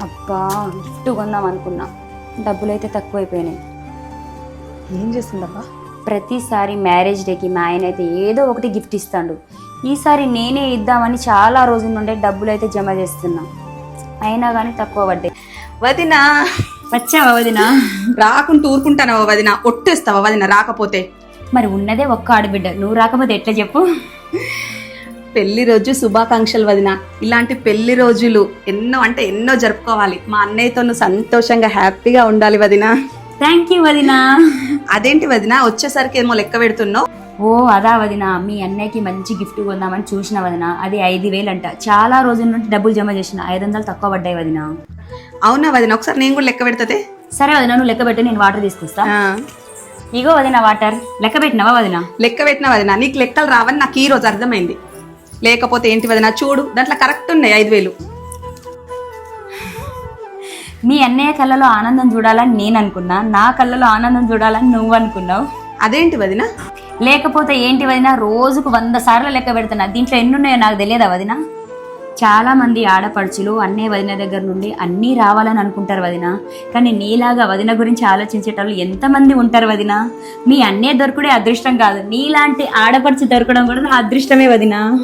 అబ్బా గిఫ్ట్ కొందాం అనుకున్నా. డబ్బులు అయితే తక్కువైపోయినాయి. ఏం చేస్తుందబ్బా? ప్రతిసారి మ్యారేజ్ డేకి మా ఆయన అయితే ఏదో ఒకటి గిఫ్ట్ ఇస్తాడు. ఈసారి నేనే ఇద్దామని చాలా రోజుల నుండే డబ్బులు అయితే జమ చేస్తున్నా. అయినా కానీ తక్కువ పడ్డాయి. వదినా! వచ్చావా వదినా? రాకుంటూ ఊరుకుంటానవా వదిన? ఒట్టేస్తావా వదిన? రాకపోతే? మరి ఉన్నదే ఒక్క ఆడబిడ్డ. నువ్వు రాకపోతే ఎట్లా చెప్పు? పెళ్ళి రోజు శుభాకాంక్షలు వదిన. ఇలాంటి పెళ్ళి రోజులు ఎన్నో అంటే ఎన్నో జరుపుకోవాలి. మా అన్నయ్యతో నువ్వు సంతోషంగా హ్యాపీగా ఉండాలి వదిన. థ్యాంక్ యూ వదినా. అదేంటి వదిన? వచ్చేసరికి ఏమో లెక్క పెడుతున్నావు? ఓ అదా వదిన. మీ అన్నయ్యకి మంచి గిఫ్ట్ కొందామని చూసిన వదిన. అది ఐదు వేలు అంట చాలా రోజుల నుండి డబ్బులు జమ చేసిన. ఐదు వందలు తక్కువ పడ్డాయి వదిన. అవునా వదిన? ఒకసారి నేను కూడా లెక్క పెడుతుంది. సరే వదిన నువ్వు లెక్క పెట్టి నేను వాటర్ తీసుకొస్తా. ఇగో వదిన వాటర్. లెక్క పెట్టినావా వదిన? లెక్క పెట్టిన వదిన. నీకు లెక్కలు రావని నాకు ఈ రోజు అర్థమైంది. లేకపోతే ఏంటి వదిన? చూడు దాంట్లో కరెక్ట్ ఉన్నాయి ఐదు వేలు. మీ అన్నయ్య కళ్ళలో ఆనందం చూడాలని నేను అనుకున్నా నా కళ్ళలో ఆనందం చూడాలని నువ్వు అనుకున్నావు. అదేంటి వదిన? లేకపోతే ఏంటి వదిన? రోజుకు వంద సార్లు లెక్క పెడుతున్నా. దీంట్లో ఎన్ని ఉన్నాయో నాకు తెలియదా వదిన? చాలా మంది ఆడపడుచులు అన్నయ్య వదిన దగ్గర నుండి అన్నీ రావాలని అనుకుంటారు వదిన. కానీ నీలాగా వదిన గురించి ఆలోచించేటోళ్ళు ఎంతమంది ఉంటారు వదిన? మీ అన్నయ్య దొరకడే అదృష్టం కాదు. నీలాంటి ఆడపడుచు దొరకడం కూడా నా అదృష్టమే వదిన.